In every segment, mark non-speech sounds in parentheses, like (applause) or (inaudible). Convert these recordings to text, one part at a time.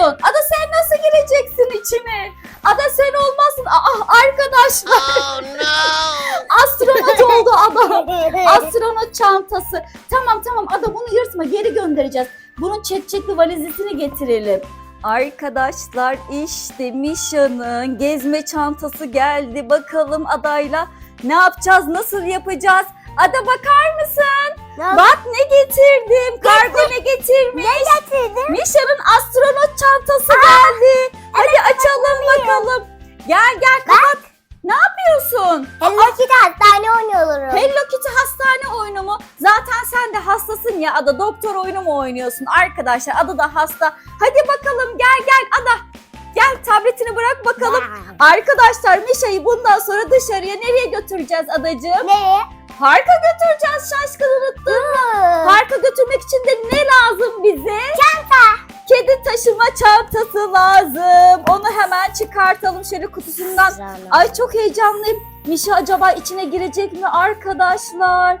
olsun. Ada sen nasıl gireceksin içine? Ada sen olmazsın. Aa arkadaşlar Oh no! (laughs) astronot oldu Ada. Astronot çantası. Tamam tamam Ada bunu yırtma geri göndereceğiz. Bunun çekçekli valizesini getirelim. Arkadaşlar işte Mişa'nın gezme çantası geldi. Bakalım adayla ne yapacağız, nasıl yapacağız? Ada bakar mısın? Ne Bak ne getirdim. Kargo ne getirmiş? getirdin? Mişa'nın astronot çantası geldi. Hadi açalım bakalım. Gel gel kapat. Ne yapıyorsun? Hello Kitty hastane oynuyorum. Hello Kitty hastane oyunu mu? Zaten sen de hastasın ya Ada. Doktor oyunu mu oynuyorsun? Arkadaşlar Ada da hasta. Hadi bakalım gel gel Ada. Gel tabletini bırak bakalım. Arkadaşlar Mişa'yı bundan sonra dışarıya nereye götüreceğiz adacığım? Nereye? Parka götüreceğiz şaşkın unuttun mu? Parka götürmek için de ne lazım bize? Çanta. Kedi taşıma çantası lazım. Onu hemen çıkartalım şöyle kutusundan. Ay çok heyecanlıyım. Mişa acaba içine girecek mi arkadaşlar?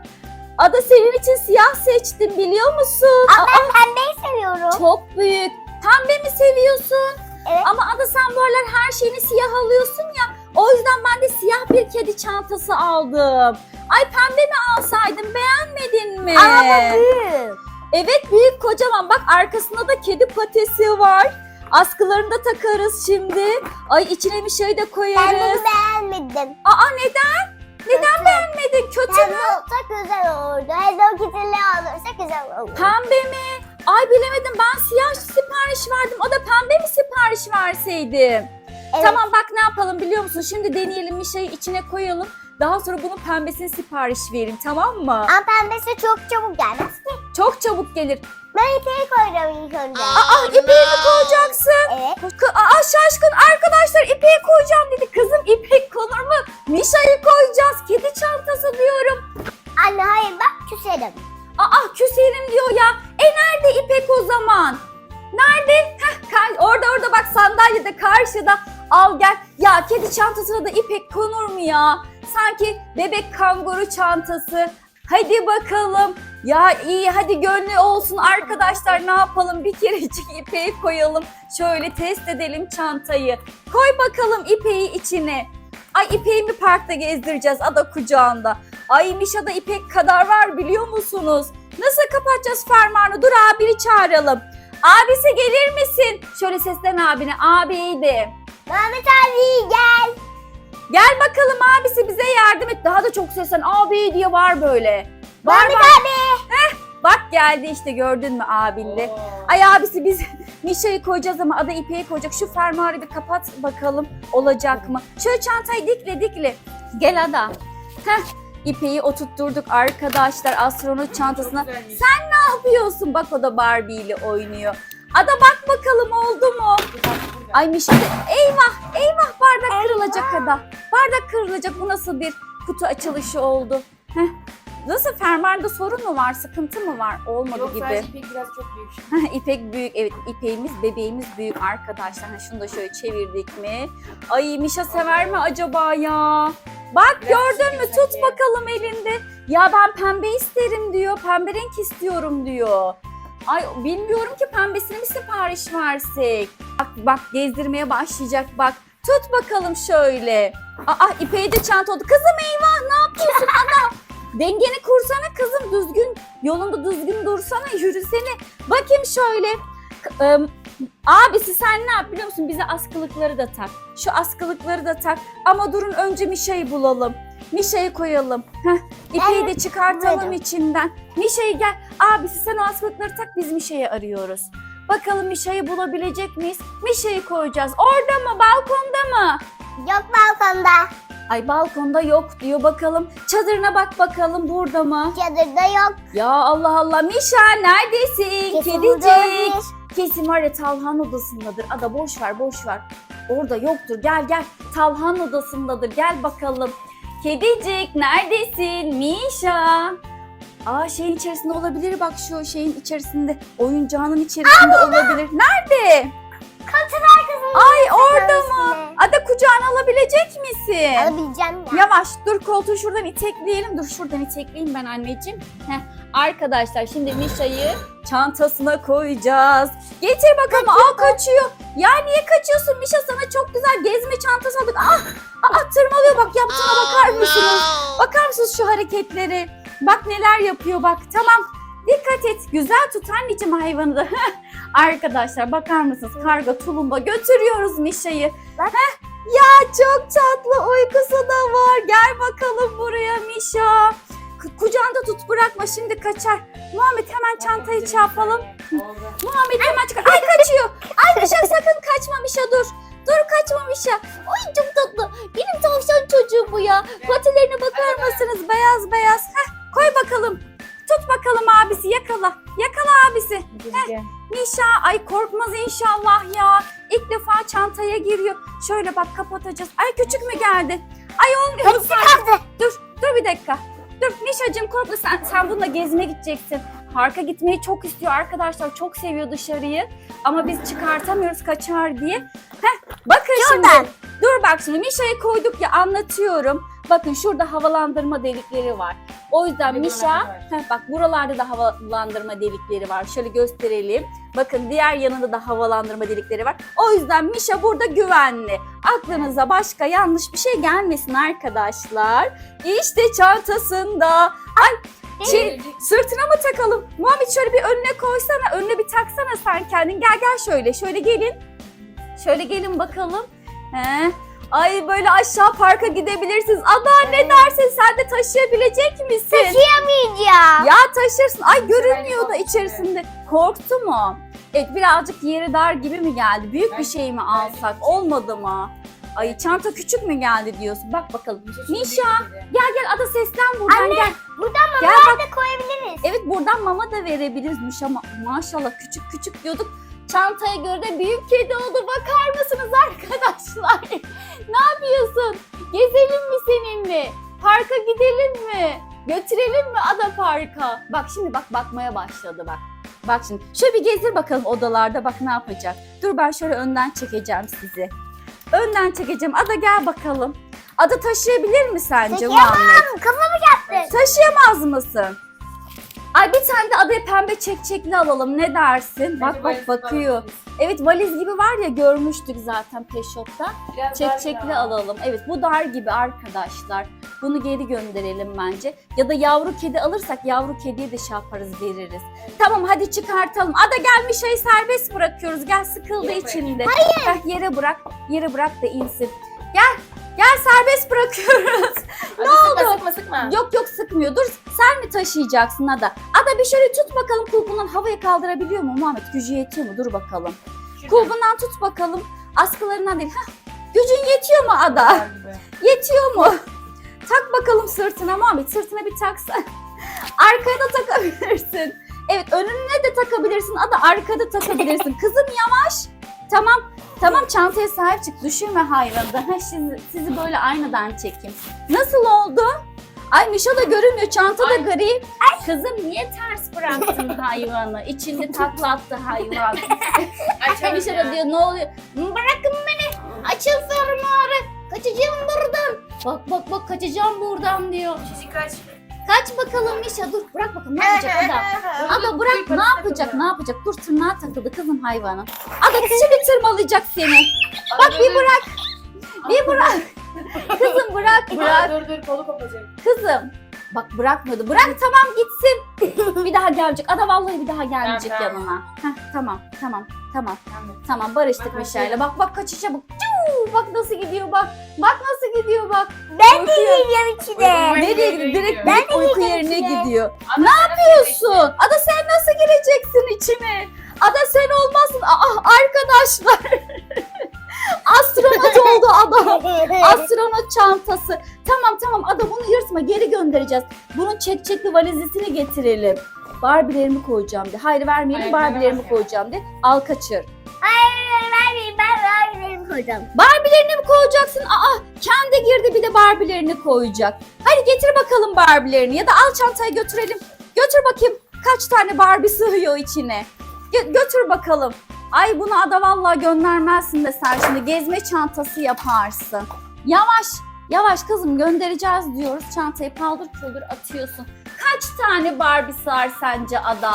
Ada senin için siyah seçtim biliyor musun? Ama ben pembeyi seviyorum. Çok büyük. Pembe mi seviyorsun? Evet. Ama Ada sen bu aralar her şeyini siyah alıyorsun ya. O yüzden ben de siyah bir kedi çantası aldım. Ay pembe mi alsaydım beğenmedin mi? Ama büyük. Evet büyük kocaman bak arkasında da kedi patesi var. Askılarını da takarız şimdi. Ay içine bir şey de Ben koyarız. bunu beğenmedim. Aa neden? Neden beğenmedin? Kötü Pembe mü? olsa güzel olurdu. Hello Kitty'li olursa güzel olur. Pembe mi? Ay bilemedim ben siyah sipariş verdim. Sipariş verseydim? Evet. Tamam bak ne yapalım biliyor musun? Şimdi deneyelim bir şeyi içine koyalım. Daha sonra bunun pembesini sipariş verelim tamam mı? Ama pembesi çok çabuk gelmez ki. Çok çabuk gelir. Ben ipeği koyacağım ilk önce. Aa ipeği mi koyacaksın? Evet. Aa şaşkın arkadaşlar ipeği koyacağım dedi. Kızım ipek konur mu? Mişa'yı koyacağız. Kedi çantasına da ipek konur mu ya? Sanki bebek kanguru çantası. Hadi bakalım. Ya iyi hadi gönlü olsun arkadaşlar ne yapalım bir kerecik (laughs) ipeği koyalım. Şöyle test edelim çantayı. Koy bakalım ipeği içine. Ay ipeği mi parkta gezdireceğiz ada kucağında. Ay Mişa'da ipek kadar var biliyor musunuz? Nasıl kapatacağız fermuarını? Dur abini çağıralım. Abisi gelir misin? Şöyle seslen abine. Abiydi. Mehmet abi gel. Gel bakalım abisi bize yardım et. Daha da çok seslen. Abi diye var böyle. Var Mehmet var. abi. Bak geldi işte gördün mü abinle. Ay abisi biz (laughs) Mişa'yı koyacağız ama ada ipeği koyacak. Şu fermuarı bir kapat bakalım olacak mı? Şöyle çantayı dikle dikle. Gel ada. Heh ipeği oturtturduk arkadaşlar astronot çantasına. Sen ne yapıyorsun? Bak o da Barbie ile oynuyor. Ada bak bakalım oldu mu? Ay Mişa da- eyvah eyvah bardak kırılacak ada. Bardak kırılacak bu nasıl bir kutu açılışı oldu? Heh. Nasıl fermuarda sorun mu var? Sıkıntı mı var? Olmadı Yok gibi. sadece ipek biraz çok büyük. İpek büyük. Evet ipeğimiz bebeğimiz büyük arkadaşlar. Ha, şunu da şöyle çevirdik mi? Ay Mişa sever mi acaba ya? Bak Biraz gördün mü? Tut bakalım elinde. Ya ben pembe isterim diyor. Pembe renk istiyorum diyor. Ay bilmiyorum ki pembesini mi sipariş versek? Bak bak gezdirmeye başlayacak bak. Tut bakalım şöyle. Aa ipeği de çanta. Kızım eyvah ne yapıyorsun (laughs) ana? Dengeni kursana kızım düzgün. Yolunda düzgün dursana yürüsene. Bakayım şöyle. K- abisi sen ne yap biliyor musun? Bize askılıkları da tak. Şu askılıkları da tak. Ama durun önce Mişa'yı bulalım. Mişa'yı koyalım. Heh, ipeği de çıkartalım buyurun. içinden. Mişa'yı gel. Abisi sen o askılıkları tak biz Mişa'yı arıyoruz. Bakalım Mişa'yı bulabilecek miyiz? Mişa'yı koyacağız. Orada mı? Balkonda mı? Yok balkonda. Ay balkonda yok diyor bakalım. Çadırına bak bakalım burada mı? Çadırda yok. Ya Allah Allah Mişa neredesin? Kesin Kedicik. Kesin var ya Talhan odasındadır. Ada boş ver boş ver. Orada yoktur. Gel gel. Talhan odasındadır. Gel bakalım. Kedicik neredesin? Mişa. Aa şeyin içerisinde olabilir bak şu şeyin içerisinde. Oyuncağının içerisinde olabilir. Nerede? Katın arkasında. Ay orada mı? Ada kucağına alabilecek misin? Alabileceğim ya. Yavaş dur koltuğu şuradan itekleyelim. Dur şuradan itekleyeyim ben anneciğim. Heh. Arkadaşlar şimdi Mişa'yı çantasına koyacağız. Getir bakalım. Aa kaçıyor. Ya niye kaçıyorsun Mişa sana çok güzel gezme çantası aldık. Ah, aa, tırmalıyor bak yaptığına bakar mısınız? Bakar mısınız şu hareketleri? Bak neler yapıyor bak. Tamam. Dikkat et. Güzel tut anneciğim hayvanı da. (laughs) Arkadaşlar bakar mısınız? Karga tulumba götürüyoruz Mişa'yı. Heh, Ya çok tatlı uykusu da var. Gel bakalım buraya Mişa. Ku- Kucağında tut bırakma şimdi kaçar. Muhammed hemen çantayı çarpalım. Muhammed hemen çıkar. Ay kaçıyor. Ay Mişa sakın kaçma Mişa dur. Dur kaçma Mişa. Ay çok tatlı. Benim tavşan Mişa ay korkmaz inşallah ya. İlk defa çantaya giriyor. Şöyle bak kapatacağız. Ay küçük mü geldi? Ay olmuyor. Hepsi kaldı. Dur, dur bir dakika. Dur Mişacığım korkma sen, sen bununla gezmeye gideceksin. Parka gitmeyi çok istiyor arkadaşlar. Çok seviyor dışarıyı. Ama biz çıkartamıyoruz kaçar diye. Heh, bakın Şuradan. şimdi. Dur bak şimdi Mişa'yı koyduk ya anlatıyorum. Bakın şurada havalandırma delikleri var. O yüzden Bir var. heh, bak buralarda da havalandırma delikleri var. Şöyle gösterelim. Bakın diğer yanında da havalandırma delikleri var. O yüzden Mişa burada güvenli. Aklınıza başka yanlış bir şey gelmesin arkadaşlar. İşte çantasında. Ay şey, sırtına mı takalım? Muhammed şöyle bir önüne koysana. Önüne bir taksana sen kendin. Gel gel şöyle. Şöyle gelin. Şöyle gelin bakalım. He. Ay böyle aşağı parka gidebilirsiniz. Ada ne dersin? Sen de taşıyabilecek misin? Taşıyamayacağım. Ya taşırsın. Ay görünmüyor da içerisinde. Korktu mu? Evet birazcık yeri dar gibi mi geldi? Büyük bir şey mi alsak? Olmadı mı? Ay çanta küçük mü geldi diyorsun? Bak bakalım. Nişa gel gel Ada seslen buradan Anne, gel. Buradan Gel mamalar da koyabiliriz. Evet buradan mama da verebiliriz ama maşallah küçük küçük diyorduk. Çantaya göre de büyük kedi oldu. Bakar mısınız arkadaşlar? (laughs) ne yapıyorsun? Gezelim mi seninle? Parka gidelim mi? Götürelim mi Ada Park'a? Bak şimdi bak bakmaya başladı bak. Bak şimdi şöyle bir gezdir bakalım odalarda bak ne yapacak. Dur ben şöyle önden çekeceğim sizi. Önden çekeceğim. Ada gel bakalım. Ada taşıyabilir mi sence Taşıyamam. Muhammed? Kafamı çarptı. Taşıyamaz mısın? Ay bir tane de adaya pembe çekçekli alalım ne dersin? Bak bak bakıyor. Evet valiz gibi var ya görmüştük zaten Peugeot'ta. Çekçekli alalım. Evet bu dar gibi arkadaşlar. Bunu geri gönderelim bence. Ya da yavru kedi alırsak yavru kediye de şey yaparız veririz. Tamam hadi çıkartalım. Ada gelmiş şeyi serbest bırakıyoruz. Gel sıkıldı içinde. Hayır. yere bırak. Yere bırak da insin. Gel. Gel serbest bırakıyoruz. (laughs) Ne oldu? oldu? Sıkma sıkma. Yok yok sıkmıyor. Dur sen mi taşıyacaksın Ada? Ada bir şöyle tut bakalım kulpundan havaya kaldırabiliyor mu Muhammed? Gücü yetiyor mu? Dur bakalım. Şuradan. Kulbundan tut bakalım. Askılarından değil. Hah, gücün yetiyor mu Ada? (laughs) Yetiyor mu? Tak bakalım sırtına Muhammed. Sırtına bir taksan. (laughs) Arkaya da takabilirsin. Evet önüne de takabilirsin. Ada arkada takabilirsin. Kızım yavaş. Tamam. Tamam çantaya sahip çık. Düşürme hayvanı. Ha, sizi, sizi böyle aynadan çekeyim. Nasıl oldu? Ay Mişa da görünmüyor. Çanta da Ay. gri. Kızım niye ters bıraktın (laughs) hayvanı? İçinde takla attı hayvan. (laughs) Mişa ya. da diyor ne oluyor? Bırakın beni. Açıl fermuarı. Kaçacağım buradan. Bak bak bak kaçacağım buradan diyor. Çizik kaç. Kaç bakalım Mişa dur bırak bakalım ne yapacak Ada? Ada bırak ne yapacak ne yapacak? Dur tırnağa takıldı kızım hayvanın. Ada şimdi tırmalayacak seni. Bak bir bırak. Bir bırak. Kızım bırak bırak. Dur dur kolu kopacak. Kızım. Bak bırakmıyordu. Bırak tamam gitsin. (laughs) bir daha gelecek. Ada vallahi bir daha gelmeyecek Tamam, yanına. Heh, tamam tamam tamam. Tamam. Tamam barıştık Mişa'yla. Bak bak kaçışa bak. Bak nasıl gidiyor bak. Bak nasıl gidiyor bak. Ben de yiyeceğim içine. Nereye de gidiyor? Direkt, Ben de uyku yerine içine. gidiyor. Ne yapıyorsun? Ada sen nasıl gireceksin içine? Ada sen olmazsın. Aa arkadaşlar. (laughs) Astronot oldu adam. (laughs) Astronot çantası. Tamam tamam Ada bunu yırtma geri göndereceğiz. Bunun çekçekli valizesini getirelim. Barbie'lerimi koyacağım de. Hayır vermeyelim Hayır, Barbie'lerimi koyacağım de. Al kaçır. Koyacağım. Barbie'lerini mi koyacaksın? Aa kendi girdi bir de Barbie'lerini koyacak. Hadi getir bakalım Barbie'lerini ya da al çantaya götürelim. Götür bakayım kaç tane Barbie sığıyor içine. Gö- götür bakalım. Ay bunu ada vallahi göndermezsin de sen şimdi gezme çantası yaparsın. Yavaş yavaş kızım göndereceğiz diyoruz. Çantayı paldır küldür atıyorsun. kaç tane Barbie sığar sence Ada?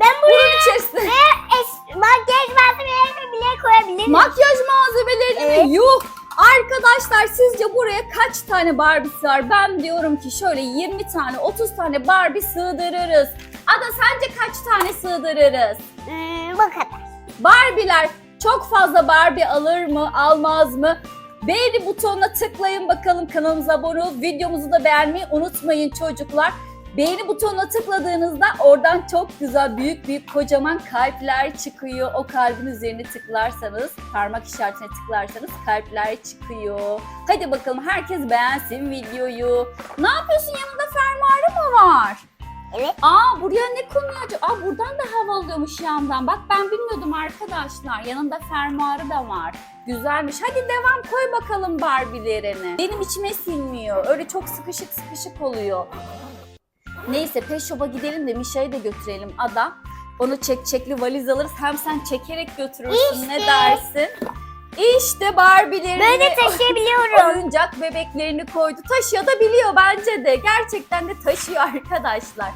Ben buraya Bunun içerisinde es- makyaj malzemelerimi bile koyabilirim. makyaj malzemelerini Evet. mi? Yuh! Arkadaşlar sizce buraya kaç tane Barbie sığar? Ben diyorum ki şöyle 20 tane 30 tane Barbie sığdırırız. Ada sence kaç tane sığdırırız? Hmm, bu kadar. Barbie'ler çok fazla Barbie alır mı almaz mı? Beğeni butonuna tıklayın bakalım kanalımıza abone olup videomuzu da beğenmeyi unutmayın çocuklar. Beğeni butonuna tıkladığınızda oradan çok güzel büyük büyük kocaman kalpler çıkıyor. O kalbin üzerine tıklarsanız, parmak işaretine tıklarsanız kalpler çıkıyor. Hadi bakalım herkes beğensin videoyu. Ne yapıyorsun yanında fermuarı mı var? Evet. Aa buraya ne konuyor acaba? Aa buradan da hava alıyormuş yandan. Bak ben bilmiyordum arkadaşlar. Yanında fermuarı da var. Güzelmiş. Hadi devam koy bakalım Barbie'lerini. Benim içime sinmiyor. Öyle çok sıkışık sıkışık oluyor. Neyse Pet Shop'a gidelim de Mişa'yı da götürelim Ada. Onu çek çekli valiz alırız. Hem sen çekerek götürürsün. Ne İşte. dersin? İşte Barbie'lerini de taşıyabiliyorum. (laughs) oyuncak bebeklerini koydu. Taşıyor da biliyor bence de. Gerçekten de taşıyor (laughs) arkadaşlar.